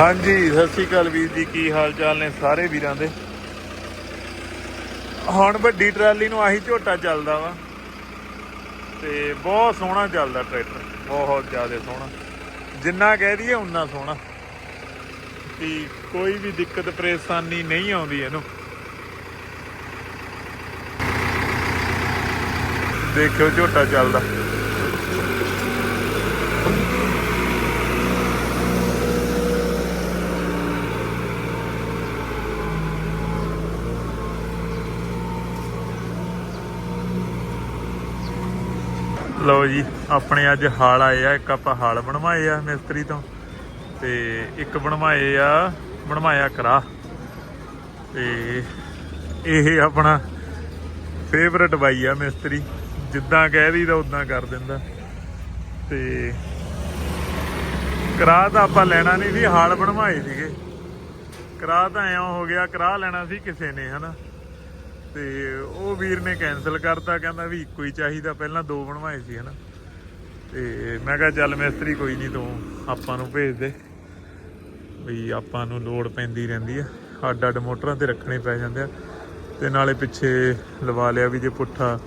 ਹਾਂਜੀ, ਸਤਿ ਸ਼੍ਰੀ ਅਕਾਲ ਵੀਰ ਜੀ, ਕੀ ਹਾਲ ਚਾਲ ਨੇ ਸਾਰੇ ਵੀਰਾਂ ਦੇ? ਹੁਣ ਵੱਡੀ ਟਰਾਲੀ ਨੂੰ ਆਹੀ ਝੋਟਾ ਚੱਲਦਾ ਵਾ ਤੇ ਬਹੁਤ ਸੋਹਣਾ ਚੱਲਦਾ ਟਰੈਕਟਰ, ਬਹੁਤ ਜ਼ਿਆਦਾ ਸੋਹਣਾ। ਜਿੰਨਾ ਕਹਿ ਦਈਏ ਉਨਾ ਸੋਹਣਾ। ਕਿ ਕੋਈ ਵੀ ਦਿੱਕਤ, ਪਰੇਸ਼ਾਨੀ ਨਹੀਂ ਆਉਂਦੀ ਇਹਨੂੰ। ਦੇਖਿਓ ਝੋਟਾ ਚੱਲਦਾ। ਲਓ ਜੀ, ਆਪਣੇ ਅੱਜ ਹਾਲ ਆਏ ਆ, ਇੱਕ ਆਪਾਂ ਹਾਲ ਬਣਵਾਏ ਆ ਮਿਸਤਰੀ ਤੋਂ, ਤੇ ਇੱਕ ਬਣਵਾਏ ਆ, ਬਣਵਾਇਆ ਕਰਾ। ਤੇ ਇਹ ਆਪਣਾ ਫੇਵਰਟ ਬਾਈ ਆ ਮਿਸਤਰੀ, ਜਿੱਦਾਂ ਕਹਿ ਦਈਦਾ ਉਦਾਂ ਕਰ ਦਿੰਦਾ। ਤੇ ਕਰਾ ਤਾਂ ਆਪਾਂ ਲੈਣਾ ਨਹੀਂ ਸੀ, ਹਾਲ ਬਣਵਾਏ ਸੀਗੇ। ਕਰਾ ਤਾਂ ਐਂ ਹੋ ਗਿਆ, ਕਰਾ ਲੈਣਾ ਸੀ ਕਿਸੇ ਨੇ, ਹਨਾ। ਤੇ ਉਹ ਵੀਰ ਨੇ ਕੈਨਸਲ ਕਰਤਾ, ਕਹਿੰਦਾ ਵੀ ਇੱਕੋ ਹੀ ਚਾਹੀਦਾ, ਪਹਿਲਾਂ ਦੋ ਬਣਵਾਏ ਸੀ, ਹਨਾ। ਤੇ ਮੈਂ ਕਿਹਾ, ਚੱਲ ਮਿਸਤਰੀ ਕੋਈ ਨਹੀਂ ਤੂੰ ਆਪਾਂ ਨੂੰ ਭੇਜ ਦੇ, ਵੀ ਆਪਾਂ ਨੂੰ ਲੋਡ ਪੈਂਦੀ ਰਹਿੰਦੀ ਆ। ਅੱਡ ਅੱਡ ਮੋਟਰਾਂ ਤੇ ਰੱਖਣੇ ਪੈ ਜਾਂਦੇ ਆ, ਤੇ ਨਾਲੇ ਪਿੱਛੇ ਲਵਾ ਲਿਆ ਵੀ ਜੇ ਪੁੱਠਾ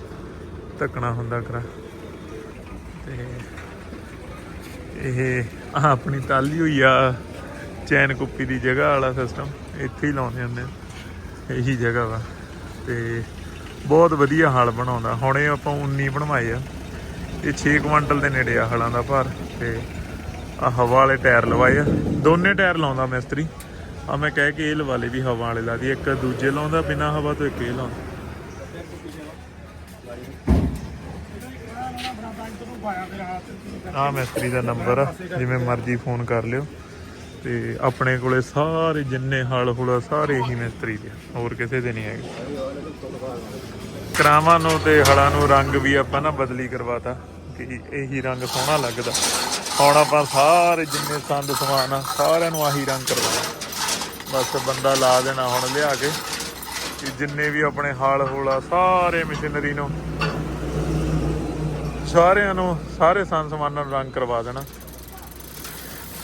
ਧੱਕਣਾ ਹੁੰਦਾ ਕਰਾ। ਤੇ ਇਹ ਆਪਣੀ ਤਾਲੀ ਹੋਈ ਆ, ਚੈਨ ਕੁੱਪੀ ਦੀ ਜਗ੍ਹਾ ਵਾਲਾ ਸਿਸਟਮ ਇੱਥੇ ਹੀ ਲਾਉਂਦੇ ਹੁੰਦੇ ਆ। ਇਹੀ ਜਗ੍ਹਾ ਵਾ। ਤੇ ਬਹੁਤ ਵਧੀਆ ਹਲ ਬਣਾਉਂਦਾ। ਹੁਣੇ ਆਪਾਂ 19 ਬਣਵਾਏ ਆ। ਇਹ 6 ਕੁਇੰਟਲ ਦੇ ਨੇੜੇ ਆ ਹਲਾਂ ਦਾ ਭਾਰ ਤੇ ਆ ਹਵਾ ਵਾਲੇ ਟਾਇਰ ਲਵਾਏ ਆ। ਦੋਨੇ ਟਾਇਰ ਲਾਉਂਦਾ ਮਿਸਤਰੀ। ਆ ਮੈਂ ਕਹਿ ਕੇ ਇਹ ਲਵਾ ਲਏ ਵੀ ਹਵਾ ਵਾਲੇ ਲਾ ਦੀ ਇੱਕ ਦੂਜੇ ਲਾਉਂਦਾ ਬਿਨਾ ਹਵਾ ਤੋਂ ਇੱਕ ਇਹ ਲਾਉਂਦਾ। ਆ ਮਿਸਤਰੀ ਦਾ ਨੰਬਰ ਆ। ਜਿਵੇਂ ਮਰਜ਼ੀ ਫੋਨ ਕਰ ਲਿਓ। ਤੇ ਆਪਣੇ ਕੋਲੇ ਸਾਰੇ ਜਿੰਨੇ ਹਲ ਹੁਲਾ ਸਾਰੇ ਹੀ ਮਿਸਤਰੀ ਦੇ ਹੋਰ ਕਿਸੇ ਦੇ ਨਹੀਂ ਹੈਗੇ। ਕਰਾਵਾਂ ਨੂੰ ਤੇ ਹਲਾਂ ਨੂੰ ਰੰਗ ਵੀ ਆਪਾਂ ਨਾ ਬਦਲੀ ਕਰਵਾਤਾ, ਕਿ ਇਹੀ ਰੰਗ ਸੋਹਣਾ ਲੱਗਦਾ। ਹੁਣ ਆਪਾਂ ਸਾਰੇ ਜਿੰਨੇ ਸੰਦ ਸਮਾਨ ਆ, ਸਾਰਿਆਂ ਨੂੰ ਆਹੀ ਰੰਗ ਕਰਵਾਉਣਾ। ਬਸ ਬੰਦਾ ਲਾ ਦੇਣਾ ਹੁਣ ਲਿਆ ਕੇ, ਕਿ ਜਿੰਨੇ ਵੀ ਆਪਣੇ ਹਾਲ ਹੋਲਾ ਸਾਰੇ ਮਸ਼ੀਨਰੀ ਨੂੰ ਸਾਰਿਆਂ ਨੂੰ, ਸਾਰੇ ਸੰਦ ਸਮਾਨਾਂ ਨੂੰ ਰੰਗ ਕਰਵਾ ਦੇਣਾ।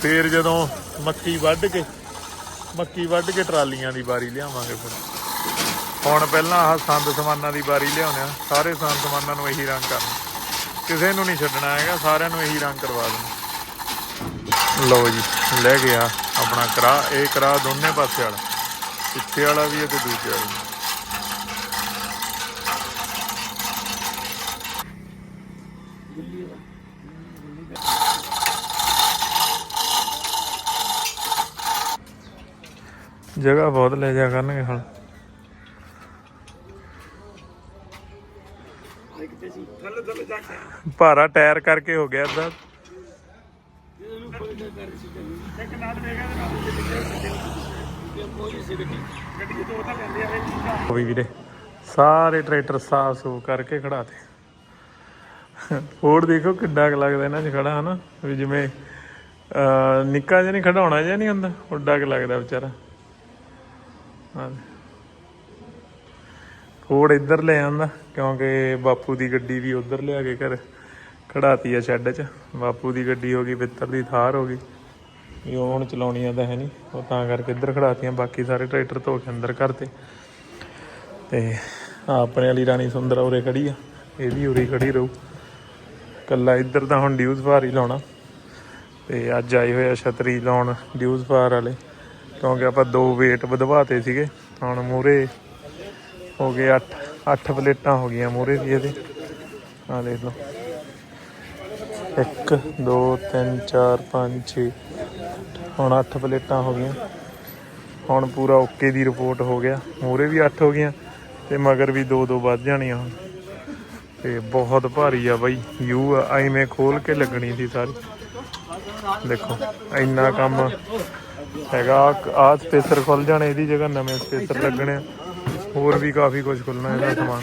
ਫੇਰ ਜਦੋਂ ਮੱਕੀ ਵੱਢ ਕੇ, ਮੱਕੀ ਵੱਢ ਕੇ ਟਰਾਲੀਆਂ ਦੀ ਵਾਰੀ ਲਿਆਵਾਂਗੇ ਫਿਰ। ਹੁਣ ਪਹਿਲਾਂ ਆਹ ਸੰਦ ਸਮਾਨਾਂ ਦੀ ਵਾਰੀ ਲਿਆਉਣਾ ਸਾਰੇ ਸੰਦ ਸਮਾਨਾਂ ਨੂੰ ਇਹੀ ਰੰਗ ਕਰਨਾ। ਕਿਸੇ ਨੂੰ ਨਹੀਂ ਛੱਡਣਾ ਹੈਗਾ, ਸਾਰਿਆਂ ਨੂੰ ਇਹੀ ਰੰਗ ਕਰਵਾ ਦੇਣਾ। ਲਓ ਜੀ, ਲੈ ਗਿਆ ਆਪਣਾ ਕਰਾ ਇਹ ਕਰਾ ਦੋਨੇ ਪਾਸੇ ਵਾਲਾ। ਪਿੱਛੇ ਵਾਲਾ ਵੀ ਹੈ ਤੇ ਦੂਜੇ ਵਾਲਾ ਜਗ੍ਹਾ ਬਹੁਤ ਲੈ ਜਾ ਕਰਨਗੇ ਹੁਣ। ਭਾਰਾ ਟਾਇਰ ਕਰਕੇ ਹੋ ਗਿਆ ਇਦਾਂ ਉਹ ਵੀਰੇ ਸਾਰੇ ਟਰੈਕਟਰ ਸਾਫ਼ ਸੂਫ ਕਰਕੇ ਖੜਾਤੇ। ਹੋਰ ਦੇਖੋ ਕਿੱਡਾ ਕੁ ਲੱਗਦਾ ਇਹਨਾਂ 'ਚ ਖੜਾ ਹਨਾ? ਵੀ ਜਿਵੇਂ ਅਹ, ਨਿੱਕਾ ਜਿਹਾ ਨਹੀਂ ਖੜਾਉਣਾ ਜਿਹਾ ਨਹੀਂ ਹੁੰਦਾ ਉੱਡਾ ਕੁ ਲੱਗਦਾ ਵਿਚਾਰਾ। ਫੋੜ ਇੱਧਰ ਲੈ ਆਂਦਾ ਕਿਉਂਕਿ ਬਾਪੂ ਦੀ ਗੱਡੀ ਵੀ ਉੱਧਰ ਲਿਆ ਕੇ ਘਰ ਖੜਾਤੀ ਆ ਸ਼ੈੱਡ 'ਚ। ਬਾਪੂ ਦੀ ਗੱਡੀ ਹੋ ਗਈ ਪਿੱਤਰ ਦੀ ਥਾਰ ਹੋ ਗਈ। ਵੀ ਉਹ ਹੁਣ ਚਲਾਉਣੀਆਂ ਤਾਂ ਹੈ ਨਹੀਂ, ਉਹ ਤਾਂ ਕਰਕੇ ਇੱਧਰ ਖੜਾਤੀਆਂ ਬਾਕੀ ਸਾਰੇ ਟਰੈਕਟਰ ਧੋ ਕੇ ਅੰਦਰ ਕਰਤੇ। ਤੇ ਆਹ ਆਪਣੇ ਵਾਲੀ ਰਾਣੀ ਸੁੰਦਰਾ ਉਰੇ ਖੜੀ ਆ, ਇਹ ਵੀ ਉਰੇ ਖੜੀ ਰਹੂ। ਕੱਲਾ ਇੱਧਰ ਤਾਂ ਹੁਣ ਡਿਊਜ਼ ਫਾਰ ਹੀ ਲਾਉਣਾ। ਤੇ ਅੱਜ ਆਏ ਹੋਏ ਆ ਛਤਰੀ ਲਾਉਣ ਡਿਊਜ਼ ਫਾਰ ਵਾਲੇ। ਕਿਉਂਕਿ ਆਪਾਂ ਦੋ weight ਵਧਵਾਤੇ ਸੀਗੇ। ਹੁਣ ਮੂਰੇ ਹੋ ਗਏ 8 8 ਪਲੇਟਾਂ ਹੋ ਗਈਆਂ ਮੂਰੇ ਦੀ ਇਹਦੇ। ਆ ਦੇਖ ਲਓ। 1 2 3 4 5 6 ਹੁਣ 8 ਪਲੇਟਾਂ ਹੋ ਗਈਆਂ। ਹੁਣ ਪੂਰਾ ਓਕੇ ਦੀ ਰਿਪੋਰਟ ਹੋ ਗਿਆ। ਮੂਰੇ ਵੀ 8 ਹੋ ਗਈਆਂ ਤੇ ਮਗਰ ਵੀ 2 2 ਵੱਧ ਜਾਣੀਆਂ ਹੁਣ। ਤੇ ਬਹੁਤ ਭਾਰੀ ਆ ਬਾਈ। ਯੂ ਐਵੇਂ ਖੋਲ ਕੇ ਲੱਗਣੀ ਸੀ ਸਾਰੀ। ਦੇਖੋ, ਇੰਨਾ ਕੰਮ ਹੈਗਾ ਆਹ ਸਪੇਸਰ ਖੁੱਲ ਜਾਣੇ, ਇਹਦੀ ਜਗ੍ਹਾ ਨਵੇਂ ਸਪੇਸਰ ਲੱਗਣੇ ਹੋਰ ਵੀ ਕਾਫੀ ਕੁਝ ਖੁੱਲਣਾ ਇਹਦਾ ਸਮਾਨ।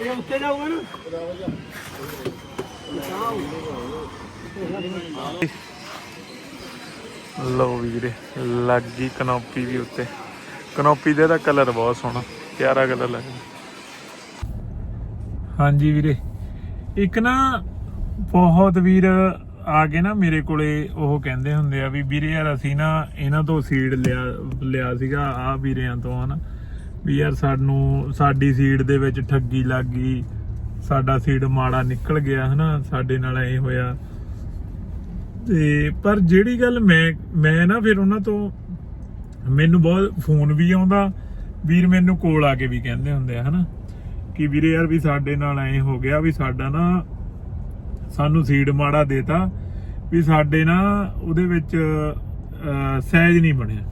ਇਹ ਉੱਤੇ ਜਾਊਗਾ ਨਾ ਲਓ ਵੀਰੇ, ਲੱਗ ਗਈ ਕਨੋਪੀ ਵੀ ਉੱਤੇ। ਕਨੋਪੀ ਦੇ ਦਾ ਕਲਰ ਬਹੁਤ ਸੋਹਣਾ, ਪਿਆਰਾ ਕਲਰ ਲੱਗਦਾ ਹਾਂਜੀ ਵੀਰੇ, ਇੱਕ ਨਾ ਬਹੁਤ ਵੀਰ ਆ ਕੇ ਨਾ ਮੇਰੇ ਕੋਲੇ ਉਹ ਕਹਿੰਦੇ ਹੁੰਦੇ ਆ ਵੀ ਵੀਰੇ ਯਾਰ ਅਸੀਂ ਨਾ ਇਹਨਾਂ ਤੋਂ ਸੀਡ ਲਿਆ ਲਿਆ ਸੀਗਾ, ਆ ਵੀਰਿਆਂ ਤੋਂ, ਹਨਾ। ਵੀ ਯਾਰ ਸਾਨੂੰ, ਸਾਡੀ ਸੀਡ ਦੇ ਵਿੱਚ ਠੱਗੀ ਲੱਗ ਗਈ, ਸਾਡਾ ਸੀਡ ਮਾੜਾ ਨਿਕਲ ਗਿਆ, ਹਨਾ, ਸਾਡੇ ਨਾਲ ਐ ਹੋਇਆ। ਤੇ ਪਰ ਜਿਹੜੀ ਗੱਲ ਮੈਂ ਮੈਂ ਨਾ ਫਿਰ ਉਹਨਾਂ ਤੋਂ ਮੈਨੂੰ ਬਹੁਤ ਫੋਨ ਵੀ ਆਉਂਦਾ, ਵੀਰ ਮੈਨੂੰ ਕੋਲ ਆ ਕੇ ਵੀ ਕਹਿੰਦੇ ਹੁੰਦੇ ਆ, ਹਨਾ। ਕਿ ਵੀਰੇ ਯਾਰ ਵੀ ਸਾਡੇ ਨਾਲ ਐ ਹੋ ਗਿਆ, ਵੀ ਸਾਡਾ ਨਾ ਸਾਨੂੰ ਸੀਡ ਮਾੜਾ ਦੇਤਾ ਵੀ ਸਾਡੇ ਨਾ ਉਹਦੇ ਵਿੱਚ ਸਹਿਜ ਨਹੀਂ ਬਣਿਆ।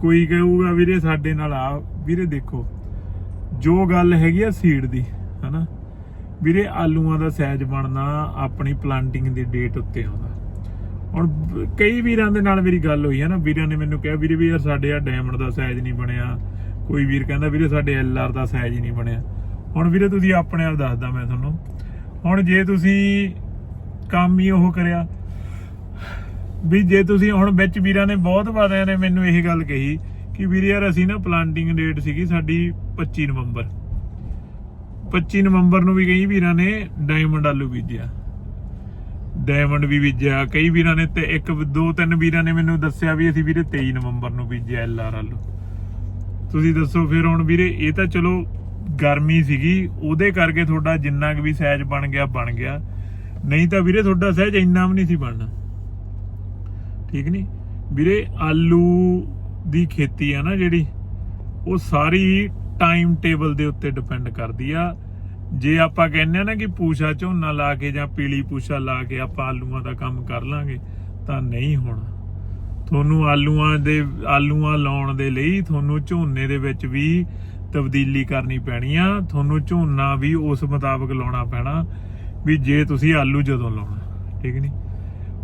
ਕੋਈ ਕਹੂਗਾ, ਵੀਰੇ, ਸਾਡੇ ਨਾਲ ਆ, ਵੀਰੇ, ਦੇਖੋ, ਜੋ ਗੱਲ ਹੈਗੀ ਆ ਸੀਡ ਦੀ, ਹਨਾ? ਵੀਰੇ, ਆਲੂਆਂ ਦਾ ਸਹਿਜ ਬਣਨਾ, ਆਪਣੀ ਪਲਾਂਟਿੰਗ ਦੀ ਡੇਟ ਉੱਤੇ ਆਉਂਦਾ ਹੁਣ ਕਈ ਵੀਰਾਂ ਦੇ ਨਾਲ ਮੇਰੀ ਗੱਲ ਹੋਈ ਹੈ ਨਾ, ਵੀਰਾਂ ਨੇ ਮੈਨੂੰ ਕਿਹਾ, ਵੀਰੇ, ਵੀ ਯਾਰ, ਸਾਡੇ ਆ ਡਾਇਮੰਡ ਦਾ ਸਾਈਜ਼ ਨਹੀਂ ਬਣਿਆ। ਕੋਈ ਵੀਰ ਕਹਿੰਦਾ, ਵੀਰੇ, ਸਾਡੇ ਐਲਆਰ ਦਾ ਸਾਈਜ਼ ਹੀ ਨਹੀਂ ਬਣਿਆ। ਹੁਣ ਵੀਰੇ, ਤੁਸੀਂ ਆਪਣੇ ਆਪ ਦੱਸਦਾ ਮੈਂ ਤੁਹਾਨੂੰ ਹੁਣ ਜੇ ਤੁਸੀਂ ਕੰਮ ਹੀ ਉਹ ਕਰਿਆ, ਵੀ ਜੇ ਤੁਸੀਂ ਹੁਣ ਵਿੱਚ ਵੀਰਾਂ ਨੇ ਬਹੁਤ ਵਾਰਿਆਂ ਨੇ ਮੈਨੂੰ ਇਹ ਗੱਲ ਕਹੀ ਕਿ ਵੀਰੇ ਯਾਰ ਅਸੀਂ ਨਾ ਪਲਾਂਟਿੰਗ ਡੇਟ ਸੀਗੀ ਸਾਡੀ 25 ਨਵੰਬਰ। 25 ਨਵੰਬਰ ਨੂੰ ਵੀ ਕਈ ਵੀਰਾਂ ਨੇ ਡਾਇਮੰਡ ਆਲੂ ਬੀਜਿਆ। ਡਾਇਮੰਡ ਵੀ ਬੀਜਿਆ, ਕਈ ਵੀਰਾਂ ਨੇ ਤੇ ਇੱਕ, ਦੋ, ਤਿੰਨ ਵੀਰਾਂ ਨੇ ਮੈਨੂੰ ਦੱਸਿਆ ਵੀ ਅਸੀਂ ਵੀਰੇ 23 ਨਵੰਬਰ ਨੂੰ ਬੀਜਿਆ ਐਲਆਰ ਆਲੂ। ਤੁਸੀਂ ਦੱਸੋ ਫਿਰ ਹੁਣ ਵੀਰੇ, ਇਹ ਤਾਂ ਚਲੋ ਗਰਮੀ ਸੀਗੀ, ਉਹਦੇ ਕਰਕੇ ਤੁਹਾਡਾ ਜਿੰਨਾ ਕੁ ਵੀ ਸਾਈਜ਼ ਬਣ ਗਿਆ ਬਣ ਗਿਆ। ਨਹੀਂ ਤਾਂ ਵੀਰੇ, ਤੁਹਾਡਾ ਸਾਈਜ਼ ਇੰਨਾ ਵੀ ਨਹੀਂ ਸੀ ਬਣਨਾ। ਠੀਕ ਨਹੀਂ ਵੀਰੇ, ਆਲੂ ਦੀ ਖੇਤੀ ਆ ਨਾ ਜਿਹੜੀ, ਉਹ ਸਾਰੀ ਟਾਈਮ ਟੇਬਲ ਦੇ ਉੱਤੇ ਡਿਪੈਂਡ ਕਰਦੀ ਆ। ਜੇ ਆਪਾਂ ਕਹਿੰਦੇ ਆ ਨਾ ਕਿ ਪੂਸ਼ਾ ਝੋਨਾ ਲਾ ਕੇ ਜਾਂ ਪੀਲੀ ਪੂਸ਼ਾ ਲਾ ਕੇ ਆਪਾਂ ਆਲੂਆਂ ਦਾ ਕੰਮ ਕਰ ਲਾਂਗੇ, ਤਾਂ ਨਹੀਂ ਹੋਣਾ। ਤੁਹਾਨੂੰ ਆਲੂਆਂ ਦੇ, ਆਲੂਆਂ ਲਾਉਣ ਦੇ ਲਈ, ਤੁਹਾਨੂੰ ਝੋਨੇ ਦੇ ਵਿੱਚ ਵੀ ਤਬਦੀਲੀ ਕਰਨੀ ਪੈਣੀ ਆ। ਤੁਹਾਨੂੰ ਝੋਨਾ ਵੀ ਉਸ ਮੁਤਾਬਕ ਲਾਉਣਾ ਪੈਣਾ ਵੀ ਜੇ ਤੁਸੀਂ ਆਲੂ ਜਦੋਂ ਲਾਉਣਾ, ਠੀਕ ਨਹੀਂ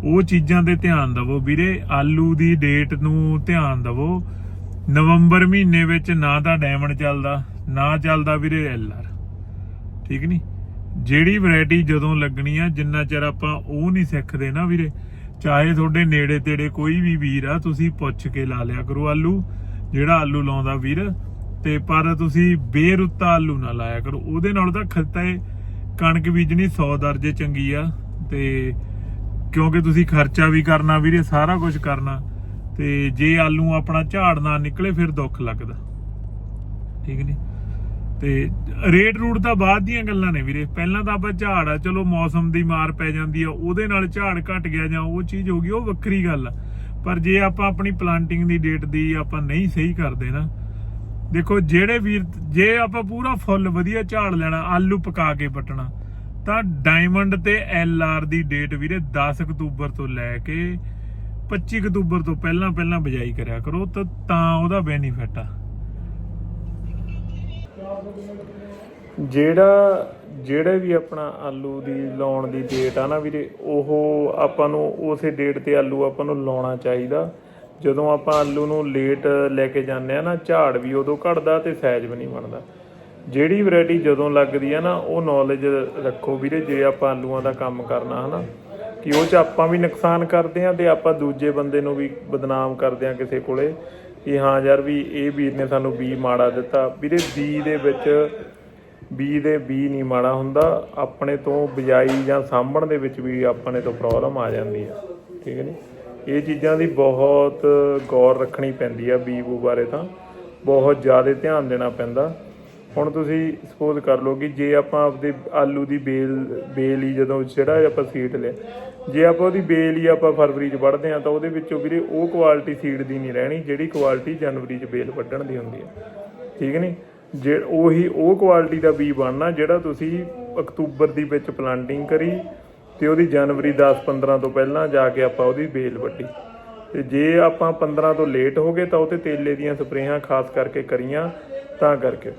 ਉਹ ਚੀਜ਼ਾਂ ਤੇ ਧਿਆਨ ਦਿਵੋ ਵੀਰੇ, ਆਲੂ ਦੀ ਡੇਟ ਨੂੰ ਧਿਆਨ ਦਿਵੋ। ਨਵੰਬਰ ਮਹੀਨੇ ਵਿੱਚ ਨਾ ਤਾਂ ਡਾਇਮੰਡ ਚੱਲਦਾ, ਨਾ ਚੱਲਦਾ ਵੀਰੇ ਐਲਆਰ, ਠੀਕ ਨਹੀਂ ਜਿਹੜੀ ਵੈਰਾਈਟੀ ਜਦੋਂ ਲੱਗਣੀ ਆ, ਜਿੰਨਾ ਚਿਰ ਆਪਾਂ ਉਹ ਨਹੀਂ ਸਿੱਖਦੇ ਨਾ ਵੀਰੇ, ਚਾਹੇ ਤੁਹਾਡੇ ਨੇੜੇ ਤੇੜੇ ਕੋਈ ਵੀ ਵੀਰ ਆ, ਤੁਸੀਂ ਪੁੱਛ ਕੇ ਲਾ ਲਿਆ ਕਰੋ ਆਲੂ। ਜਿਹੜਾ ਆਲੂ ਲਾਉਂਦਾ ਵੀਰ ਤੇ ਪਰ ਤੁਸੀਂ ਬੇਰੁੱਤਾ ਆਲੂ ਨਾ ਲਾਇਆ ਕਰੋ। ਉਹਦੇ ਨਾਲ ਤਾਂ ਖਰਤਾ ਹੈ, ਕਣਕ ਬੀਜਣੀ 100 ਦਰਜੇ ਚੰਗੀ ਆ ਤੇ ਕਿਉਂਕਿ ਤੁਸੀਂ ਖਰਚਾ ਵੀ ਕਰਨਾ ਵੀਰੇ, ਸਾਰਾ ਕੁਝ ਕਰਨਾ ਤੇ ਜੇ ਆਲੂ ਆਪਣਾ ਝਾੜ ਨਾ ਨਿਕਲੇ, ਫਿਰ ਦੁੱਖ ਲੱਗਦਾ। ਠੀਕ ਨਹੀਂ ਤੇ ਰੇਟ ਰੂਟ ਤਾਂ ਬਾਅਦ ਦੀਆਂ ਗੱਲਾਂ ਨੇ ਵੀਰੇ। ਪਹਿਲਾਂ ਤਾਂ ਆਪਾਂ ਝਾੜ ਆ, ਚਲੋ ਮੌਸਮ ਦੀ ਮਾਰ ਪੈ ਜਾਂਦੀ ਆ, ਉਹਦੇ ਨਾਲ ਝਾੜ ਘਟ ਗਿਆ ਜਾਂ ਉਹ ਚੀਜ਼ ਹੋ ਗਈ, ਉਹ ਵੱਖਰੀ ਗੱਲ ਆ। ਪਰ ਜੇ ਆਪਾਂ ਆਪਣੀ ਪਲਾਂਟਿੰਗ ਦੀ ਡੇਟ ਦੀ ਆਪਾਂ ਨਹੀਂ ਸਹੀ ਕਰਦੇ ਨਾ ਦੇਖੋ ਜਿਹੜੇ ਵੀਰ, ਜੇ ਆਪਾਂ ਪੂਰਾ ਫੁੱਲ ਵਧੀਆ ਝਾੜ ਲੈਣਾ, ਆਲੂ ਪਕਾ ਕੇ ਪਟਣਾ ਤਾਂ ਡਾਇਮੰਡ ਤੇ ਐਲ ਆਰ ਦੀ ਡੇਟ ਵੀਰੇ 10 ਅਕਤੂਬਰ ਤੋਂ ਲੈ ਕੇ 25 ਅਕਤੂਬਰ ਤੋਂ ਪਹਿਲਾਂ ਪਹਿਲਾਂ ਬਜਾਈ ਕਰਿਆ ਕਰੋ, ਤਾਂ ਤਾਂ ਉਹਦਾ ਬੈਨੀਫਿਟ ਆ। ਜਿਹੜਾ, ਜਿਹੜੇ ਵੀ ਆਪਣਾ ਆਲੂ ਦੀ ਲਾਉਣ ਦੀ ਡੇਟ ਆ ਨਾ ਵੀਰੇ, ਉਹ ਆਪਾਂ ਨੂੰ ਉਸੇ ਡੇਟ ਤੇ ਆਲੂ ਆਪਾਂ ਨੂੰ ਲਾਉਣਾ ਚਾਹੀਦਾ। ਜਦੋਂ ਆਪਾਂ ਆਲੂ ਨੂੰ ਲੇਟ ਲੈ ਕੇ ਜਾਂਦੇ ਆ ਨਾ, ਝਾੜ ਵੀ ਉਦੋਂ ਘਟਦਾ ਤੇ ਸਾਈਜ਼ ਵੀ ਨਹੀਂ ਬਣਦਾ। ਜਿਹੜੀ ਵੈਰਾਈਟੀ ਜਦੋਂ ਲੱਗਦੀ ਆ ਨਾ, ਉਹ ਨੌਲੇਜ ਰੱਖੋ ਵੀਰੇ, ਜੇ ਆਪਾਂ ਆਲੂਆਂ ਦਾ ਕੰਮ ਕਰਨਾ, ਹਨਾ। ਕਿ ਉਹ ਚ ਆਪਾਂ ਵੀ ਨੁਕਸਾਨ ਕਰਦੇ ਆ ਤੇ ਆਪਾਂ ਦੂਜੇ ਬੰਦੇ ਨੂੰ ਵੀ ਬਦਨਾਮ ਕਰਦੇ ਆ ਕਿਸੇ ਕੋਲੇ। ਕਿ ਹਾਂ ਯਾਰ ਵੀ ਇਹ ਵੀਰ ਨੇ ਸਾਨੂੰ ਬੀ ਮਾੜਾ ਦਿੱਤਾ। ਵੀਰੇ, ਬੀ ਦੇ ਵਿੱਚ, ਬੀ ਦੇ ਬੀ ਨਹੀਂ ਮਾੜਾ ਹੁੰਦਾ। ਆਪਣੇ ਤੋਂ ਬਿਜਾਈ ਜਾਂ ਸਾਂਭਣ ਦੇ ਵਿੱਚ ਵੀ ਆਪਣੇ ਤੋਂ ਪ੍ਰੋਬਲਮ ਆ ਜਾਂਦੀ ਆ। ਠੀਕ ਹੈ ਜੀ? ਇਹ ਚੀਜ਼ਾਂ ਦੀ ਬਹੁਤ ਗੌਰ ਰੱਖਣੀ ਪੈਂਦੀ ਆ ਬੀਬੂ ਬਾਰੇ ਤਾਂ। ਬਹੁਤ ਜ਼ਿਆਦਾ ਧਿਆਨ ਦੇਣਾ ਪੈਂਦਾ। ਹੁਣ ਤੁਸੀਂ ਸਪੋਜ਼ ਕਰ ਲਓ ਕਿ ਜੇ ਆਪਾਂ ਆਪਦੇ ਆਲੂ ਦੀ ਬੇਲ ਬੇਲ ਹੀ ਜਦੋਂ ਜਿਹੜਾ ਆਪਾਂ ਸੀਡ ਲਿਆ, ਜੇ ਆਪਾਂ ਉਹਦੀ ਬੇਲ ਹੀ ਆਪਾਂ ਫਰਵਰੀ 'ਚ ਵੱਢਦੇ ਆ ਤਾਂ ਉਹਦੇ ਵਿੱਚੋਂ ਵੀਰੇ ਉਹ ਕੁਆਲਿਟੀ ਸੀਡ ਦੀ ਨਹੀਂ ਰਹਿਣੀ, ਜਿਹੜੀ ਕੁਆਲਿਟੀ ਜਨਵਰੀ 'ਚ ਬੇਲ ਵੱਢਣ ਦੀ ਹੁੰਦੀ ਹੈ ਠੀਕ ਨਹੀਂ ਜੇ ਉਹੀ ਉਹ ਕੁਆਲਿਟੀ ਦਾ ਬੀ ਬਣਨਾ ਜਿਹੜਾ ਤੁਸੀਂ ਅਕਤੂਬਰ ਦੀ ਵਿੱਚ ਪਲਾਂਟਿੰਗ ਕਰੀ ਤੇ ਉਹਦੀ ਜਨਵਰੀ 10-15 ਤੋਂ ਪਹਿਲਾਂ ਜਾ ਕੇ ਆਪਾਂ ਉਹਦੀ ਬੇਲ ਵੱਢੀ। ਤੇ ਜੇ ਆਪਾਂ 15 ਤੋਂ ਲੇਟ ਹੋ ਗਏ ਤਾਂ ਉਹ ਤੇ ਤੇਲੇ ਦੀਆਂ ਸਪਰੇਹਾਂ ਖਾਸ ਕਰਕੇ ਕਰੀਆਂ ਤਾਂ ਕਰਕੇ।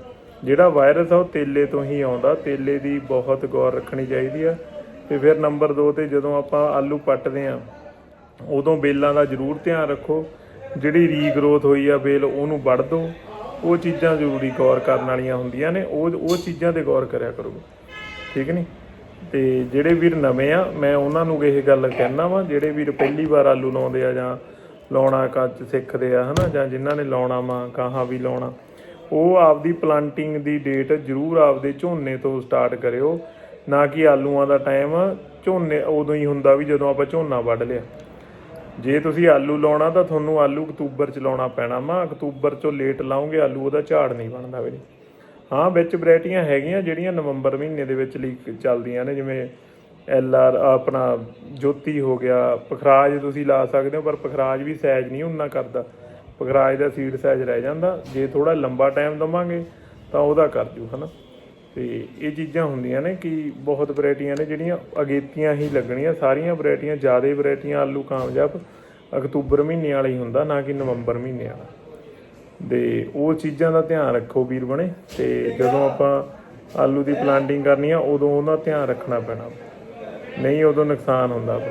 ਜਿਹੜਾ ਵਾਇਰਸ ਆ ਉਹ ਤੇਲੇ ਤੋਂ ਹੀ ਆਉਂਦਾ, ਤੇਲੇ ਦੀ ਬਹੁਤ ਗੌਰ ਰੱਖਣੀ ਚਾਹੀਦੀ ਆ। ਤੇ ਫਿਰ ਨੰਬਰ 2 ਤੇ ਜਦੋਂ ਆਪਾਂ ਆਲੂ ਪੱਟਦੇ ਆ ਉਦੋਂ ਬੇਲਾਂ ਦਾ ਜ਼ਰੂਰ ਧਿਆਨ ਰੱਖੋ। ਜਿਹੜੀ ਰੀਗਰੋਥ ਹੋਈ ਆ ਬੇਲ, ਉਹਨੂੰ ਵੱਢ ਦਿਓ ਉਹ ਚੀਜ਼ਾਂ ਜ਼ਰੂਰੀ ਗੌਰ ਕਰਨ ਵਾਲੀਆਂ ਹੁੰਦੀਆਂ ਨੇ। ਉਹ ਉਹ ਚੀਜ਼ਾਂ ਤੇ ਗੌਰ ਕਰਿਆ ਕਰੋ। ਠੀਕ ਨਹੀਂ ਤੇ ਜਿਹੜੇ ਵੀਰ ਨਵੇਂ ਆ, ਮੈਂ ਉਹਨਾਂ ਨੂੰ ਇਹ ਗੱਲ ਕਹਿਣਾ ਵਾ, ਜਿਹੜੇ ਵੀਰ ਪਹਿਲੀ ਵਾਰ ਆਲੂ ਲਾਉਂਦੇ ਆ ਜਾਂ ਲਾਉਣਾ ਕੱਚ ਸਿੱਖਦੇ ਆ, ਹਨਾ, ਜਾਂ ਜਿਨ੍ਹਾਂ ਨੇ ਲਾਉਣਾ ਵਾ ਕਾਹਾਂ ਵੀ ਲਾਉਣਾ, ਉਹ ਆਪਦੀ ਪਲਾਂਟਿੰਗ ਦੀ ਡੇਟ ਜ਼ਰੂਰ ਆਪਦੇ ਝੋਨੇ ਤੋਂ ਸਟਾਰਟ ਕਰਿਓ, ਨਾ ਕਿ ਆਲੂਆਂ ਦਾ ਟਾਈਮ ਝੋਨੇ, ਉਦੋਂ ਹੀ ਹੁੰਦਾ ਵੀ ਜਦੋਂ ਆਪਾਂ ਝੋਨਾ ਵੱਢ ਲਿਆ। ਜੇ ਤੁਸੀਂ ਆਲੂ ਲਾਉਣਾ ਤਾਂ ਤੁਹਾਨੂੰ ਆਲੂ ਅਕਤੂਬਰ ਚ ਲਾਉਣਾ ਪੈਣਾ ਵਾ, ਅਕਤੂਬਰ ਚੋਂ ਲੇਟ ਲਾਉਂਗੇ ਆਲੂ ਉਹਦਾ ਝਾੜ ਨਹੀਂ ਬਣਦਾ ਵੀਰੇ ਹਾਂ, ਵਿੱਚ ਵੈਰਾਈਟੀਆਂ ਹੈਗੀਆਂ ਜਿਹੜੀਆਂ ਨਵੰਬਰ ਮਹੀਨੇ ਦੇ ਵਿੱਚ ਲੀਕ ਚੱਲਦੀਆਂ ਨੇ, ਜਿਵੇਂ ਐਲ ਆਰ, ਆਪਣਾ ਜੋਤੀ ਹੋ ਗਿਆ, ਪਖਰਾਜ ਤੁਸੀਂ ਲਾ ਸਕਦੇ ਹੋ, ਪਰ ਪਖਰਾਜ ਵੀ ਸਾਈਜ਼ ਨਹੀਂ ਉਨਾ ਕਰਦਾ। ਪਖਰਾਜ ਦਾ ਸੀਡ ਸਾਈਜ਼ ਰਹਿ ਜਾਂਦਾ, ਜੇ ਥੋੜਾ ਲੰਬਾ ਟਾਈਮ ਦਵਾਂਗੇ, ਤਾਂ ਉਹਦਾ ਕਰ ਜੂ, ਹਨਾ। ਤੇ ਇਹ ਚੀਜ਼ਾਂ ਹੁੰਦੀਆਂ ਨੇ ਕਿ ਬਹੁਤ ਵੈਰਾਈਟੀਆਂ ਨੇ ਜਿਹੜੀਆਂ ਅਗੇਤੀਆਂ ਹੀ ਲੱਗਣੀਆਂ, ਸਾਰੀਆਂ ਵੈਰਾਈਟੀਆਂ, ਜ਼ਿਆਦਾ ਵੈਰਾਈਟੀਆਂ ਆਲੂ ਕਾਮਯਾਬ ਅਕਤੂਬਰ ਮਹੀਨੇ ਵਾਲਾ ਹੀ ਹੁੰਦਾ, ਨਾ ਕਿ ਨਵੰਬਰ ਮਹੀਨੇ ਵਾਲਾ। ਦੇ ਉਹ ਚੀਜ਼ਾਂ ਦਾ ਧਿਆਨ ਰੱਖੋ ਵੀਰ ਬਣੇ ਤੇ ਜਦੋਂ ਆਪਾਂ ਆਲੂ ਦੀ ਪਲਾਂਟਿੰਗ ਕਰਨੀ ਆ, ਉਦੋਂ ਉਹਦਾ ਧਿਆਨ ਰੱਖਣਾ ਪੈਣਾ ਨਹੀਂ ਉਦੋਂ ਨੁਕਸਾਨ ਹੁੰਦਾ ਵਾ।